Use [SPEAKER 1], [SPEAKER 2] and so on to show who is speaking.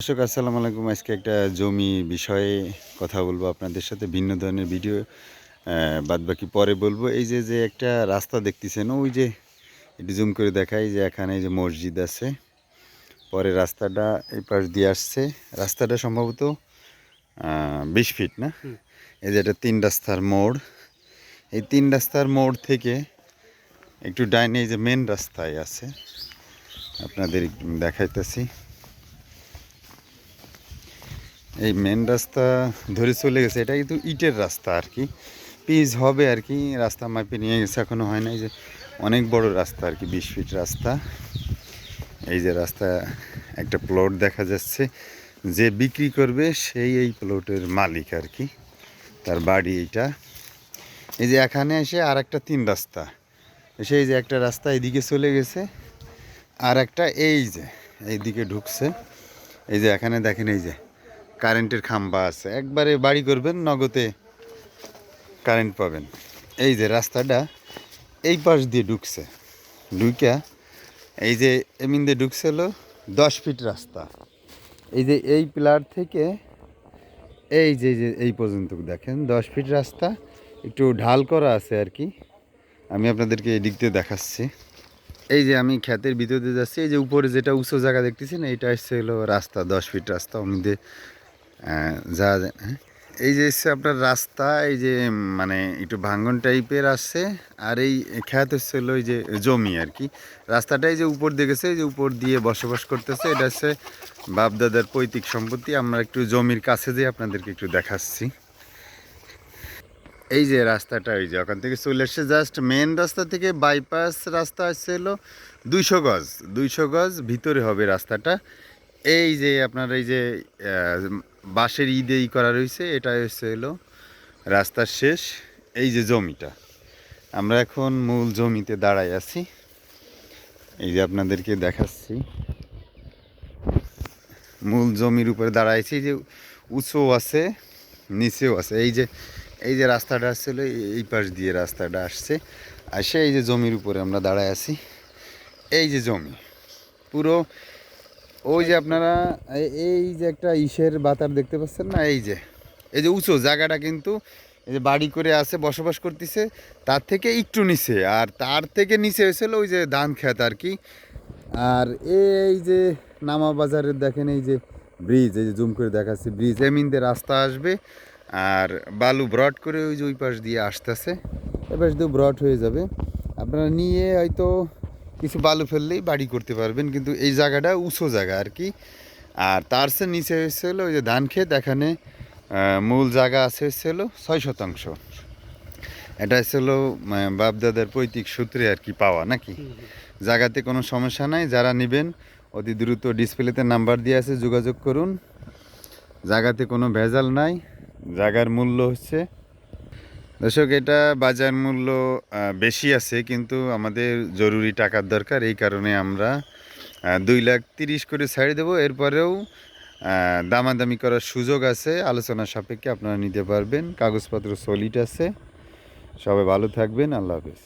[SPEAKER 1] দর্শক আসসালামু আলাইকুম। আজকে একটা জমি বিষয়ে কথা বলব আপনাদের সাথে ভিন্ন ধরনের ভিডিও বাদ বাকি পরে বলব। এই যে যে একটা রাস্তা দেখতেছেন ওই যে একটু জুম করে দেখাই যে এখানে যে মসজিদ আছে। পরে রাস্তাটা এই পাশ দিয়ে আসছে। রাস্তাটা সম্ভবত বিশ ফিট না? এই যে এটা তিন রাস্তার মোড়। এই তিন রাস্তার মোড় থেকে একটু ডাইনে এই যে মেন রাস্তায় আছে। আপনাদের দেখাইতেছি। এই মেন রাস্তা ধরে চলে গেছে। এটা কিন্তু ইটের রাস্তা আর কি। পিচ হবে আর কি, রাস্তা মাপে নিয়ে গেছে। এখনও হয় না এই যে অনেক বড় রাস্তা আর কি, বিশ ফিট রাস্তা। এই যে রাস্তা, একটা প্লট দেখা যাচ্ছে। যে বিক্রি করবে সেই এই প্লটের মালিক আর কি, তার বাড়ি এইটা। এই যে এখানে এসে আর একটা তিন রাস্তা। এসে এই যে একটা রাস্তা এদিকে চলে গেছে। আর একটা এই যে, এইদিকে ঢুকছে। এই যে এখানে দেখেন এই যে কারেন্টের খাম্বা আছে। একবারে বাড়ি করবেন, নগদে কারেন্ট পাবেন। এই যে রাস্তাটা এই পাশ দিয়ে ঢুকছে। ঢুকা এই যে এমিন দিয়ে ঢুকছিল দশ ফিট রাস্তা। এই যে এই পিলার থেকে এই যে যে, এই পর্যন্ত দেখেন, দশ ফিট রাস্তা। একটু ঢাল করা আছে আর কি। আমি আপনাদেরকে এই দিক দিয়ে দেখাচ্ছি। এই যে আমি ক্ষেতের ভিতর যাচ্ছি, এই যে উপরে যেটা উঁচু জায়গা দেখতেছেন, এইটা এসছে হলো রাস্তা, দশ ফিট রাস্তা। অমিদে যা হ্যাঁ? এই যে হচ্ছে আপনার রাস্তা, এই যে মানে একটু ভাঙ্গন টাইপের আসছে, আর এই খ্যাত হচ্ছে ওই যে জমি আর কি। রাস্তাটা এই যে উপর এই যে উপর দিয়ে বসবাস করতেছে। এটা হচ্ছে বাপদাদার পৈতৃক সম্পত্তি। আমরা একটু জমির কাছে যেয়ে আপনাদেরকে একটু দেখাচ্ছি। এই যে রাস্তাটা ওই যে ওখান থেকে চলে এসছে জাস্ট মেন রাস্তা থেকে বাইপাস রাস্তা আসছে হলো দুইশো গজ দুইশো গজ ভিতরে হবে রাস্তাটা। এই যে আপনার এই যে বাঁশের ঈদে ই করা রয়েছে এটা হচ্ছে হলো রাস্তার শেষ, এই যে জমিটা। আমরা এখন মূল জমিতে দাঁড়াই আছি। এই যে আপনাদেরকে দেখাচ্ছি। মূল জমির উপরে দাঁড়াইছি যে উঁচু আছে, নিচেও আছে। এই যে এই যে রাস্তাটা আসছিল এই পাশ দিয়ে রাস্তাটা আসছে। আসে এই যে জমির উপরে আমরা দাঁড়ায় আছি, এই যে জমি, পুরো ওই যে আপনারা, এ- এই যে একটা ইসের বাতার দেখতে পাচ্ছেন না? এই যে এই যে উঁচু, জায়গাটা কিন্তু এই যে বাড়ি করে আছে, বসবাস করতেছে, তার থেকে একটু নিচে, আর তার থেকে নিচে হয়েছিল ওই যে ধান খেত আর কি। আর এই যে নামা বাজারের দেখেন, এই যে ব্রিজ, এই যে জুম করে দেখাচ্ছে, ব্রিজ এমিন দিয়ে রাস্তা আসবে, আর বালু ব্রড করে ওই যে ওই পাশ দিয়ে আসতেছে এবার দিয়ে ব্রড হয়ে যাবে। আপনারা নিয়ে হয়তো কিছু বালু ফেললেই বাড়ি করতে পারবেন কিন্তু এই জায়গাটা উঁচু জায়গা আর কি। আর তার সে নিচে হয়েছিল ওই যে ধান ক্ষেত এখানে মূল জায়গা আছে হচ্ছিল ছয় শতাংশ। এটা হচ্ছিল বাপদাদার পৈতৃক সূত্রে আর কি পাওয়া নাকি? জায়গাতে কোনো সমস্যা নাই যারা নেবেন অতি দ্রুত ডিসপ্লেতে নাম্বার দিয়ে আছে যোগাযোগ করুন। জায়গাতে কোনো ভেজাল নাই জায়গার মূল্য হচ্ছে দর্শক, এটা বাজার মূল্য বেশি আছে, কিন্তু আমাদের জরুরি টাকার দরকার। এই কারণে আমরা দুই লাখ তিরিশ করে ছাড়ি দেবো। এরপরেও দামাদামি করার সুযোগ আছে। আলোচনা সাপেক্ষে আপনারা নিতে পারবেন। কাগজপত্র সলিড আছে। সবাই ভালো থাকবেন। আল্লাহ হাফেজ।